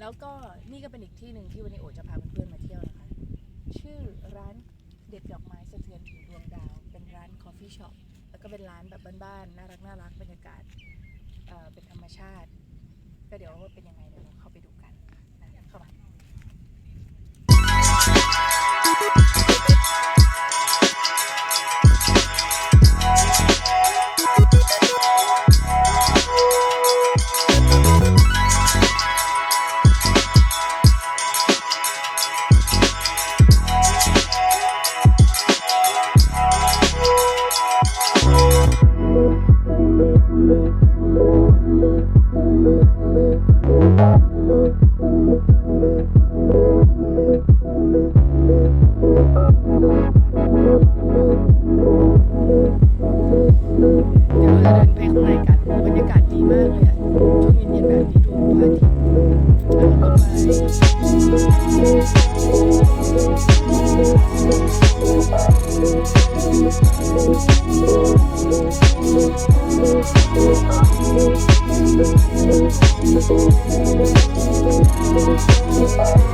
แล้วก็นี่ก็เป็นอีกที่หนึ่งที่วันนี้โอจะพาเพื่อนๆมาเที่ยวนะคะ ชื่อร้านเด็ดดอกไม้สะเทือนถึงดวงดาว เป็นร้านคอฟฟี่ช็อปแล้วก็เป็นร้านแบบบ้านๆน่ารักน่ารักบรรยากาศเอ่อเป็นธรรมชาติ ก็เดี๋ยวว่าเป็นยังไงเดี๋ยวเราเข้าไปดูกัน นี่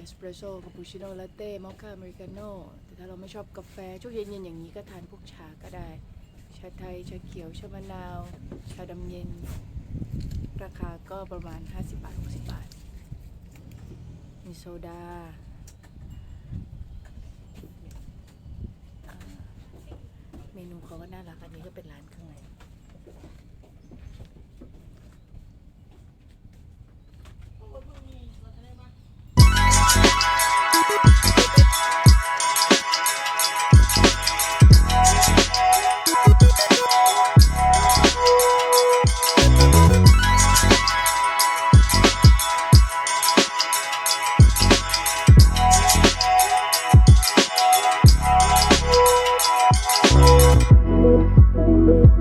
เอสเปรสโซ่คาปูชิโน่ลาเต้มอคค่าอเมริกาโน่แต่ถ้าเราไม่ชอบกาแฟช่วงเย็นๆอย่างนี้ก็ทานพวกชาก็ได้ ชาไทย ชาเขียว ชามะนาว ชาดำเย็น ราคาก็ประมาณ 50 บาท 60 บาท มีโซดาเมนูเขาก็น่ารักอันนี้ก็เป็นร้านข้า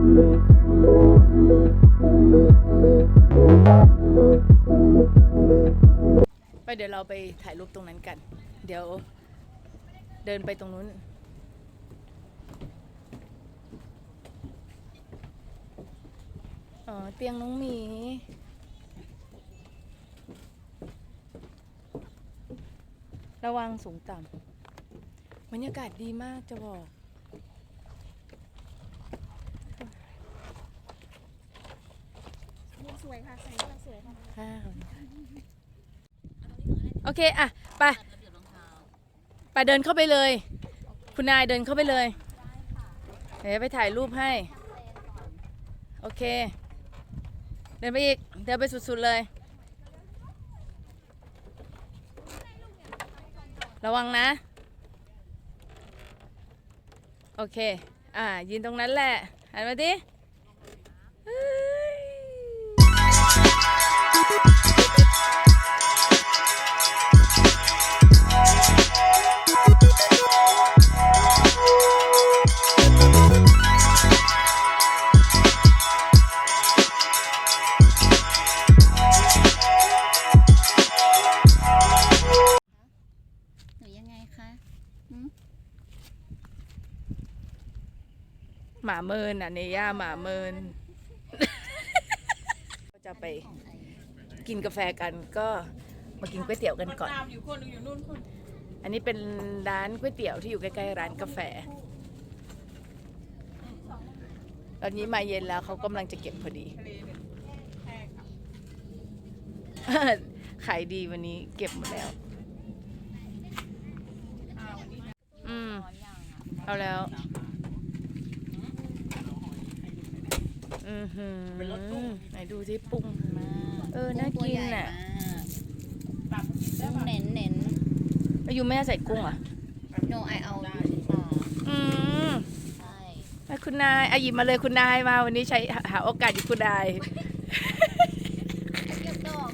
ไปเดี๋ยวเราไปถ่ายรูปตรงนั้นกัน เดี๋ยวเดินไปตรงนู้น อ๋อ เตียงน้องหมีระวังสูงต่ำบรรยากาศดีมากจะบอก มุมสวยค่ะใส่ก็สวย ค่ะ โอเค อะ ไป ไปเดินเข้าไปเลย คุณนายเดินเข้าไปเลย เดี๋ยวไปถ่ายรูปให้ โอเค เดินไปอีก เดินไปสุดๆเลย ระวังนะ โอเค อ่า ยืนตรงนั้นแหละ หันมาดิ หมาเมินอะเนย่าหมาเมิน ก็จะไปกินกาแฟกันก็มากินก๋วยเตี๋ยวกันก่อนอันนี้เป็นร้านก๋วยเตี๋ยวที่อยู่ใกล้ๆร้านกาแฟ ตอนนี้มาเย็นแล้วเขากำลังจะเก็บพอดีขายดีวันนี้เก็บหมดแล้วอืม เอาแล้ว อือหือไหนดูที่ปรุงเออ น่ากินน่ะเน้นเน้นอายุแม่ใส่กุ้งเหรอะ โนไอเอาอืมใช่มาคุณนายอาหยิบมาเลยคุณนายมาวันนี้ใช้หาโอกาสอยู่คุณนาย เก็บดอก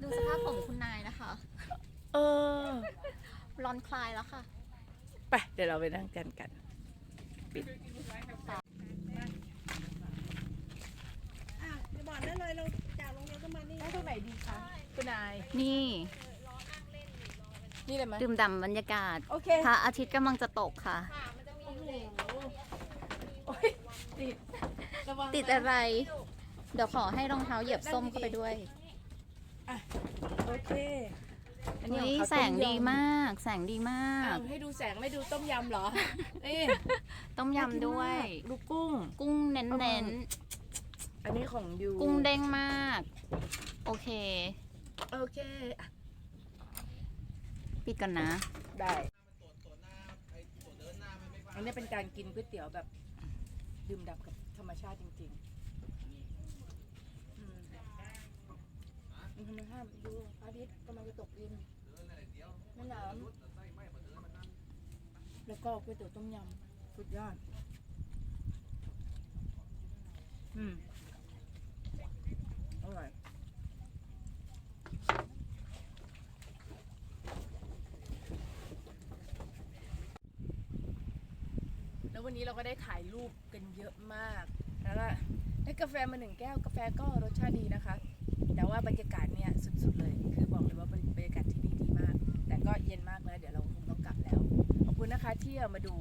ดูสภาพของคุณนายนะคะ เออ ร้อนคลายแล้วค่ะ ไป เดี๋ยวเราไปนั่งกันกัน ปิด อะจะบอกได้เลยเราจากโรงเรียนก็มานี่ นั่งตรง ไหนดีคะคุณนายนี่นี่เลยไหมดื่มด่ำบรรยากาศ โอเคพระอาทิตย์กำลังจะตกค่ะ โอ้โหโอ้ยติดระวังนติดอะไร เดี๋ยวขอให้รองเท้าเหยียบส้มเข้าไปด้วยโอเคอันนี้เฮ้ยของเขาแสงต้มยำดีมาก แสงดีมากอ้าวให้ดูแสงไม่ดูต้มยำเหรอเอ๊ะต้มยำด้วย ดูกุ้ง กุ้งเน้นเอาเน้นมาอันนี้ของยูกุ้งเด้งมาก โอเค โอเคอะปิดก่อนนะ ได้ อันนี้เป็นการกินก๋วยเตี๋ยวแบบดื่มด่ำกับธรรมชาติจริงๆอืมมันธรรมชาติดูพระอาทิตย์กำลังจะตกดินแม่น้ำแล้วก็ก๋วยเตี๋ยวต้มยำสุดยอด อืมอ ร่อยแล้ววันนี้เราก็ได้ถ่ายรูปกันเยอะมาก แล้วก็ได้กาแฟมาหนึ่งแก้ว กาแฟก็รสชาติดีนะคะ แต่ว่าบรรยากาศเนี่ยสุดๆเลย คือบอกเลยว่าบรรยากาศที่นี่ดีมาก แต่ก็เย็นมากแล้ว เดี๋ยวเราคงต้องกลับแล้ว ขอบคุณนะคะที่เอามาดู